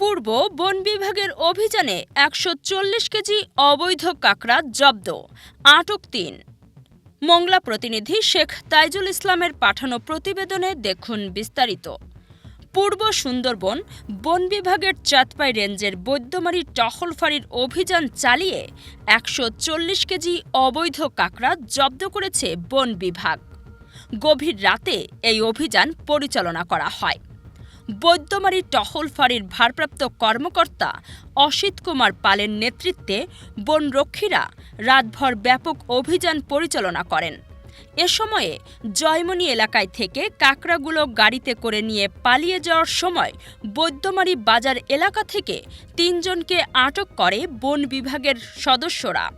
পূর্ব বন বিভাগের অভিযানে একশো চল্লিশ কেজি অবৈধ কাঁকড়া জব্দ, আটক তিন। মংলা প্রতিনিধি শেখ তাইজুল ইসলামের পাঠানো প্রতিবেদনে দেখুন বিস্তারিত। পূর্ব সুন্দরবন বন বিভাগের চাঁদপাই রেঞ্জের বৈদ্যমারী টহল ফাঁড়ির অভিযান চালিয়ে একশো চল্লিশ কেজি অবৈধ কাঁকড়া জব্দ করেছে বন বিভাগ। গভীর রাতে এই অভিযান পরিচালনা করা হয়। বৈদ্যমারী টহল ফাঁড়ির ভারপ্রাপ্ত কর্মকর্তা অসিত কুমার পালের নেতৃত্বে বনরক্ষীরা রাতভর ব্যাপক অভিযান পরিচালনা করেন। এ সময়ে জয়মণি এলাকায় থেকে কাকড়াগুলো গাড়িতে করে নিয়ে পালিয়ে যাওয়ার সময় বৈদ্যমারী বাজার এলাকা থেকে তিনজনকে আটক করে বন বিভাগের সদস্যরা।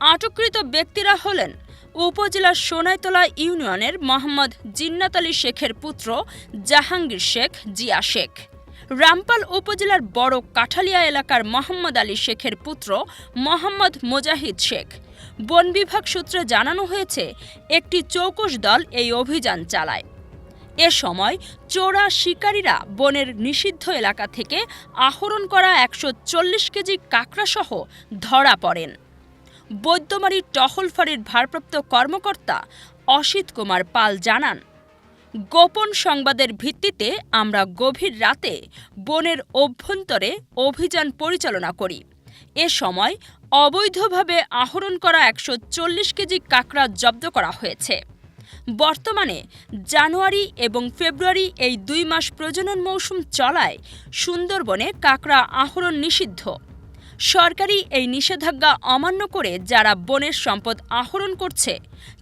আটককৃত ব্যক্তিরা হলেন উপজেলার সোনাইতলা ইউনিয়নের মোহাম্মদ জিন্নাত আলী শেখের পুত্র জাহাঙ্গীর শেখ জিয়া শেখ। রামপাল উপজেলার বড় কাঠালিয়া এলাকার মোহাম্মদ আলী শেখের পুত্র মোহাম্মদ মোজাহিদ শেখ। বন বিভাগ সূত্রে জানানো হয়েছে, একটি চৌকস দল এই অভিযান চালায়। এ সময় চোরা শিকারীরা বনের নিষিদ্ধ এলাকা থেকে আহরণ করা একশো চল্লিশ কেজি কাঁকড়াসহ ধরা পড়েন। বৈদ্যমারী টহল ফাঁড়ির ভারপ্রাপ্ত কর্মকর্তা অসিত কুমার পাল জানান, গোপন সংবাদের ভিত্তিতে আমরা গভীর রাতে বনের অভ্যন্তরে অভিযান পরিচালনা করি। এ সময় অবৈধভাবে আহরণ করা একশো চল্লিশ কেজি কাঁকড়া জব্দ করা হয়েছে। বর্তমানে জানুয়ারি এবং ফেব্রুয়ারি এই দুই মাস প্রজনন মৌসুম চলায় সুন্দরবনে কাঁকড়া আহরণ নিষিদ্ধ। সরকারি এই নিষেধাজ্ঞা অমান্য করে যারা বনের সম্পদ আহরণ করছে,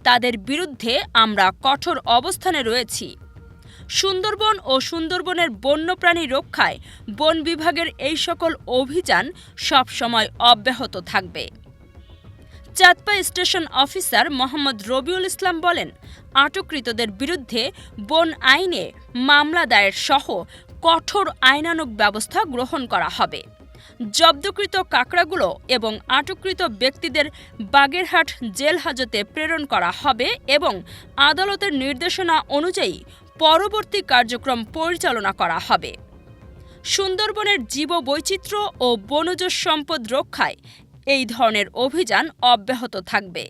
তাদের বিরুদ্ধে আমরা কঠোর অবস্থানে রয়েছি। সুন্দরবন ও সুন্দরবনের বন্যপ্রাণী রক্ষায় বন বিভাগের এই সকল অভিযান সবসময় অব্যাহত থাকবে। চাঁদপা স্টেশন অফিসার মোহাম্মদ রবিউল ইসলাম বলেন, আটককৃতদের বিরুদ্ধে বন আইনে মামলা দায়ের সহ কঠোর আইনানুগ ব্যবস্থা গ্রহণ করা হবে। জব্দকৃত কাকড়াগুলো এবং আটককৃত ব্যক্তিদের বাগেরহাট জেল হাজতে প্রেরণ করা হবে এবং আদালতের নির্দেশনা অনুযায়ী পরবর্তী কার্যক্রম পরিচালনা করা হবে। সুন্দরবনের জীববৈচিত্র্য ও বনজ সম্পদ রক্ষায় এই ধরনের অভিযান অব্যাহত থাকবে।